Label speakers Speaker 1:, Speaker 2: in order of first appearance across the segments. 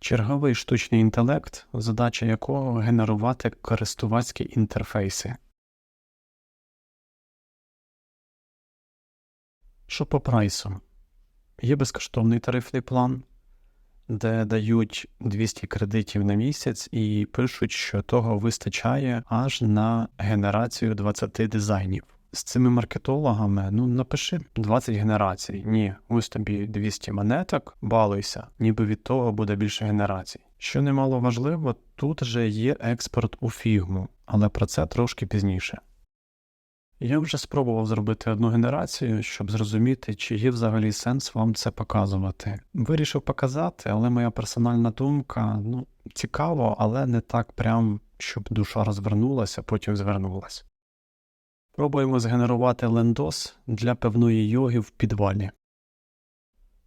Speaker 1: Черговий штучний інтелект, задача якого генерувати користувацькі інтерфейси. Що по прайсу? Є безкоштовний тарифний план, де дають 200 кредитів на місяць і пишуть, що того вистачає аж на генерацію 20 дизайнів. З цими маркетологами, ну напиши 20 генерацій. Ні, ось тобі 200 монеток, балуйся, ніби від того буде більше генерацій. Що немало важливо, тут же є експорт у фігму, але про це трошки пізніше. Я вже спробував зробити одну генерацію, щоб зрозуміти, чи є взагалі сенс вам це показувати. Вирішив показати, але моя персональна думка ну, цікаво, але не так прям, щоб душа розвернулася, потім звернулася. Пробуємо згенерувати лендос для певної йоги в підвалі.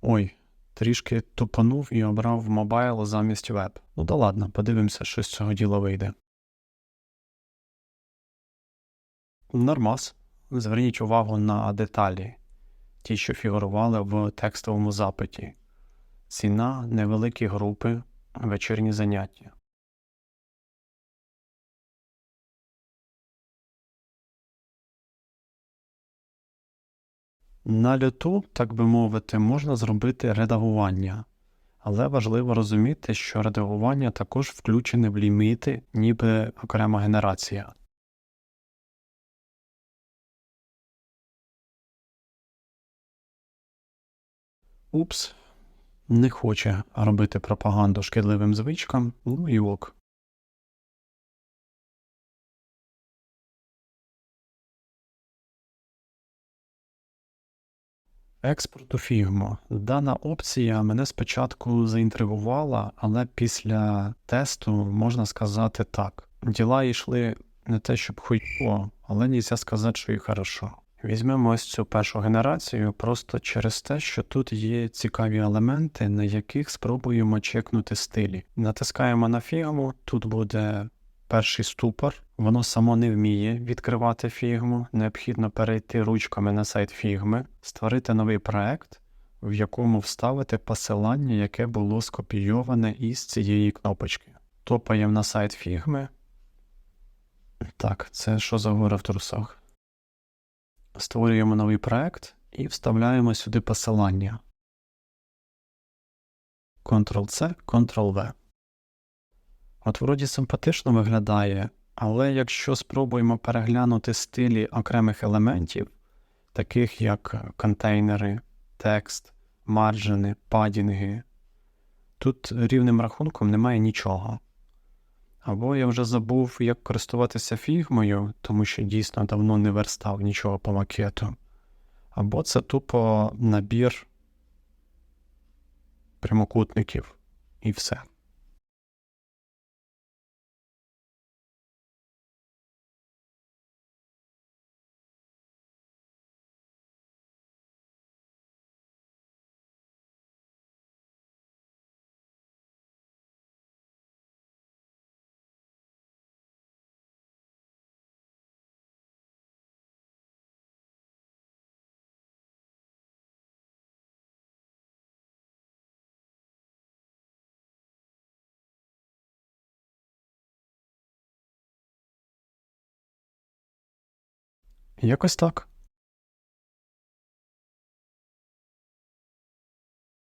Speaker 1: Ой, трішки тупанув і обрав мобайл замість веб. Ну да ладно, подивимося, що з цього діла вийде. Нормас. Зверніть увагу на деталі, ті, що фігурували в текстовому запиті. Ціна, невеликі групи, вечірні заняття. На люту, так би мовити, можна зробити редагування, але важливо розуміти, що редагування також включене в ліміти, ніби окрема генерація. Упс, не хоче робити пропаганду шкідливим звичкам, ну і ок. Експорт у фігму. Дана опція мене спочатку заінтригувала, але після тесту можна сказати так. Діла йшли не те, щоб хуйко, але нельзя сказати, що і хорошо. Візьмемо ось цю першу генерацію просто через те, що тут є цікаві елементи, на яких спробуємо чекнути стилі. Натискаємо на фігму, тут буде перший ступор, воно само не вміє відкривати фігму. Необхідно перейти ручками на сайт фігми, створити новий проект, в якому вставити посилання, яке було скопійоване із цієї кнопочки. Топаємо на сайт фігми. Так, це що за гора в трусах? Створюємо новий проект і вставляємо сюди посилання. Ctrl-C, Ctrl-V. От вроді симпатично виглядає, але якщо спробуємо переглянути стилі окремих елементів, таких як контейнери, текст, марджини, падінги, тут рівним рахунком немає нічого. Або я вже забув, як користуватися фігмою, тому що дійсно давно не верстав нічого по макету. Або це тупо набір прямокутників і все. Якось так.